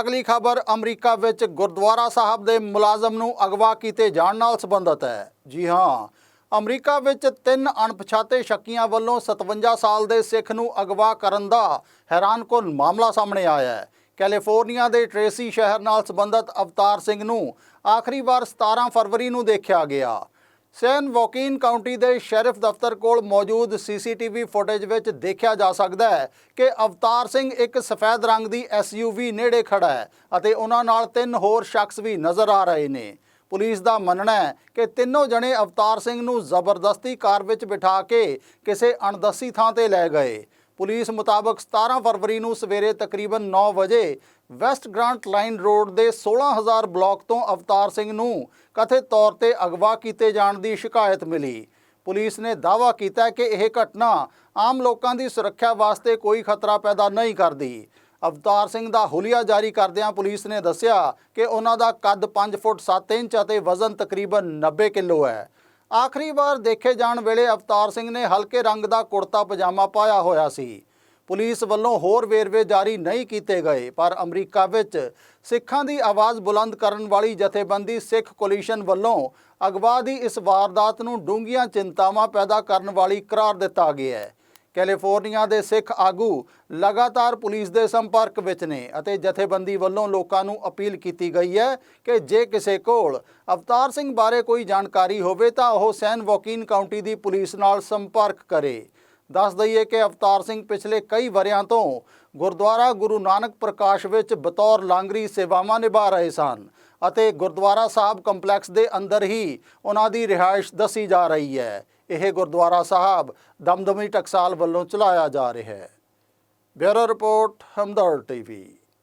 ਅਗਲੀ ਖਬਰ, ਅਮਰੀਕਾ ਵਿੱਚ ਗੁਰਦੁਆਰਾ ਸਾਹਿਬ ਦੇ ਮੁਲਾਜ਼ਮ ਨੂੰ ਅਗਵਾ ਕੀਤੇ ਜਾਣ ਨਾਲ ਸੰਬੰਧਤ ਹੈ। ਜੀ ਹਾਂ, ਅਮਰੀਕਾ ਵਿੱਚ ਤਿੰਨ ਅਣਪਛਾਤੇ ਸ਼ੱਕੀਆਂ ਵੱਲੋਂ 57 ਸਾਲ ਦੇ ਸਿੱਖ ਨੂੰ ਅਗਵਾ ਕਰਨ ਦਾ ਹੈਰਾਨਕੁਨ ਮਾਮਲਾ ਸਾਹਮਣੇ ਆਇਆ ਹੈ। ਕੈਲੀਫੋਰਨੀਆ ਦੇ ਟ੍ਰੇਸੀ ਸ਼ਹਿਰ ਨਾਲ ਸੰਬੰਧਤ ਅਵਤਾਰ ਸਿੰਘ ਨੂੰ ਆਖਰੀ ਵਾਰ 17 ਫਰਵਰੀ ਨੂੰ ਦੇਖਿਆ ਗਿਆ। ਸੈਨ ਵੋਕੀਨ ਕਾਉਂਟੀ ਦੇ ਸ਼ੈਰਿਫ ਦਫ਼ਤਰ ਕੋਲ ਮੌਜੂਦ ਸੀਸੀਟੀਵੀ ਫੁਟੇਜ ਵਿੱਚ ਦੇਖਿਆ ਜਾ ਸਕਦਾ ਹੈ ਕਿ ਅਵਤਾਰ ਸਿੰਘ ਇੱਕ ਸਫੈਦ ਰੰਗ ਦੀ ਐਸਯੂਵੀ ਨੇੜੇ ਖੜਾ ਹੈ ਅਤੇ ਉਹਨਾਂ ਨਾਲ ਤਿੰਨ ਹੋਰ ਸ਼ਖਸ ਵੀ ਨਜ਼ਰ ਆ ਰਹੇ ਨੇ। ਪੁਲਿਸ ਦਾ ਮੰਨਣਾ ਹੈ ਕਿ ਤਿੰਨੋਂ ਜਣੇ ਅਵਤਾਰ ਸਿੰਘ ਨੂੰ ਜ਼ਬਰਦਸਤੀ ਕਾਰ ਵਿੱਚ ਬਿਠਾ ਕੇ ਕਿਸੇ ਅਣਦਸੀ ਥਾਂ ਤੇ ਲੈ ਗਏ। ਪੁਲਿਸ ਮੁਤਾਬਕ 17 ਫਰਵਰੀ ਨੂੰ ਸਵੇਰੇ ਤਕਰੀਬਨ 9 ਵਜੇ ਵੈਸਟ ਗ੍ਰਾਂਟ ਲਾਈਨ ਰੋਡ ਦੇ 16000 ਬਲਾਕ ਤੋਂ ਅਵਤਾਰ ਸਿੰਘ ਨੂੰ ਕਥਿਤ ਤੌਰ ਤੇ ਅਗਵਾ ਕੀਤੇ ਜਾਣ ਦੀ ਸ਼ਿਕਾਇਤ ਮਿਲੀ। ਪੁਲਿਸ ਨੇ ਦਾਅਵਾ ਕੀਤਾ ਕਿ ਇਹ ਘਟਨਾ ਆਮ ਲੋਕਾਂ ਦੀ ਸੁਰੱਖਿਆ ਵਾਸਤੇ ਕੋਈ ਖਤਰਾ ਪੈਦਾ ਨਹੀਂ ਕਰਦੀ। ਅਵਤਾਰ ਸਿੰਘ ਦਾ ਹੁਲੀਆ ਜਾਰੀ ਕਰਦਿਆਂ ਪੁਲਿਸ ਨੇ ਦੱਸਿਆ ਕਿ ਉਹਨਾਂ ਦਾ ਕੱਦ 5 ਫੁੱਟ 7 ਇੰਚ ਅਤੇ ਵਜ਼ਨ ਤਕਰੀਬਨ 90 ਕਿਲੋ ਹੈ। ਆਖਰੀ ਵਾਰ ਦੇਖੇ ਜਾਣ ਵੇਲੇ ਅਵਤਾਰ ਸਿੰਘ ਨੇ ਹਲਕੇ ਰੰਗ ਦਾ ਕੁੜਤਾ ਪਜਾਮਾ ਪਾਇਆ ਹੋਇਆ ਸੀ। ਪੁਲਿਸ ਵੱਲੋਂ ਹੋਰ ਵੇਰਵੇ ਜਾਰੀ ਨਹੀਂ ਕੀਤੇ ਗਏ, ਪਰ ਅਮਰੀਕਾ ਵਿੱਚ ਸਿੱਖਾਂ ਦੀ ਆਵਾਜ਼ ਬੁਲੰਦ ਕਰਨ ਵਾਲੀ ਜਥੇਬੰਦੀ ਸਿੱਖ ਕੋਲੀਸ਼ਨ ਵੱਲੋਂ ਅਗਵਾ ਦੀ ਇਸ ਵਾਰਦਾਤ ਨੂੰ ਡੂੰਘੀਆਂ ਚਿੰਤਾਵਾਂ ਪੈਦਾ ਕਰਨ ਵਾਲੀ ਕਰਾਰ ਦਿੱਤਾ ਗਿਆ ਹੈ। ਕੈਲੀਫੋਰਨੀਆ ਦੇ ਸਿੱਖ ਆਗੂ ਲਗਾਤਾਰ ਪੁਲਿਸ ਦੇ ਸੰਪਰਕ ਵਿੱਚ ਨੇ ਅਤੇ ਜਥੇਬੰਦੀ ਵੱਲੋਂ ਲੋਕਾਂ ਨੂੰ ਅਪੀਲ ਕੀਤੀ ਗਈ ਹੈ ਕਿ ਜੇ ਕਿਸੇ ਕੋਲ ਅਵਤਾਰ ਸਿੰਘ ਬਾਰੇ ਕੋਈ ਜਾਣਕਾਰੀ ਹੋਵੇ ਤਾਂ ਉਹ ਸੈਨ ਵੋਕੀਨ ਕਾਉਂਟੀ ਦੀ ਪੁਲਿਸ ਨਾਲ ਸੰਪਰਕ ਕਰੇ। ਦੱਸ ਦਈਏ ਕਿ ਅਵਤਾਰ ਸਿੰਘ ਪਿਛਲੇ ਕਈ ਵਰਿਆਂ ਤੋਂ ਗੁਰਦੁਆਰਾ ਗੁਰੂ ਨਾਨਕ ਪ੍ਰਕਾਸ਼ ਵਿੱਚ ਬਤੌਰ ਲਾਂਗਰੀ ਸੇਵਾਵਾਂ ਨਿਭਾ ਰਹੇ ਸਨ ਅਤੇ ਗੁਰਦੁਆਰਾ ਸਾਹਿਬ ਕੰਪਲੈਕਸ ਦੇ ਅੰਦਰ ਹੀ ਉਹਨਾਂ ਦੀ ਰਿਹਾਇਸ਼ ਦੱਸੀ ਜਾ ਰਹੀ ਹੈ। ਇਹ ਗੁਰਦੁਆਰਾ ਸਾਹਿਬ ਦਮਦਮੀ ਟਕਸਾਲ ਵੱਲੋਂ ਚਲਾਇਆ ਜਾ ਰਿਹਾ ਹੈ। Bureau report Hamdard TV.